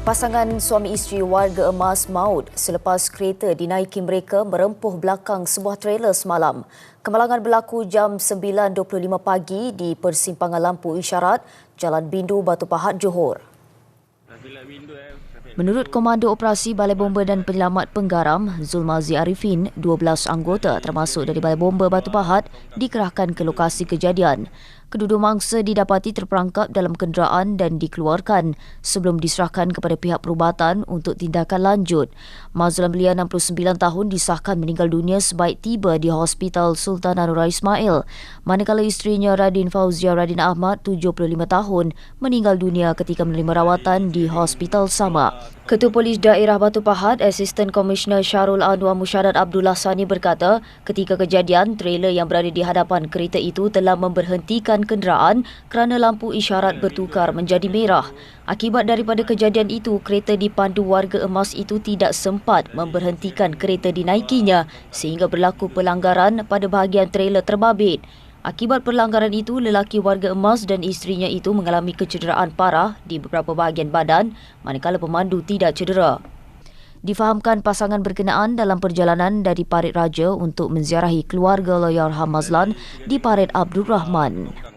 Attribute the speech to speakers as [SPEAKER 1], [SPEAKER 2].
[SPEAKER 1] Pasangan suami isteri warga emas maut selepas kereta dinaiki mereka merempuh belakang sebuah trailer semalam. Kemalangan berlaku jam 9.25 pagi di persimpangan lampu isyarat Jalan Bindu Batu Pahat Johor. Menurut Komando Operasi Balai Bomba dan Penyelamat Penggaram, Zulmazi Arifin, 12 anggota termasuk dari Balai Bomba Batu Pahat dikerahkan ke lokasi kejadian. Kedua mangsa didapati terperangkap dalam kenderaan dan dikeluarkan sebelum diserahkan kepada pihak perubatan untuk tindakan lanjut. Mazlan belia 69 tahun disahkan meninggal dunia sebaik tiba di Hospital Sultan Anura Ismail. Manakala isterinya Radin Fauzia Radin Ahmad, 75 tahun, meninggal dunia ketika menerima rawatan di hospital sama. Ketua Polis Daerah Batu Pahat, Asisten Komisioner Syarul Anwar Musyarat Abdullah Sani berkata, ketika kejadian, trailer yang berada di hadapan kereta itu telah memberhentikan kenderaan kerana lampu isyarat bertukar menjadi merah. Akibat daripada kejadian itu, kereta dipandu warga emas itu tidak sempat memberhentikan kereta dinaikinya sehingga berlaku pelanggaran pada bahagian trailer terbabit. Akibat pelanggaran itu, lelaki warga emas dan isterinya itu mengalami kecederaan parah di beberapa bahagian badan manakala pemandu tidak cedera. Difahamkan pasangan berkenaan dalam perjalanan dari Parit Raja untuk menziarahi keluarga Loyar Hamazlan di Parit Abdul Rahman.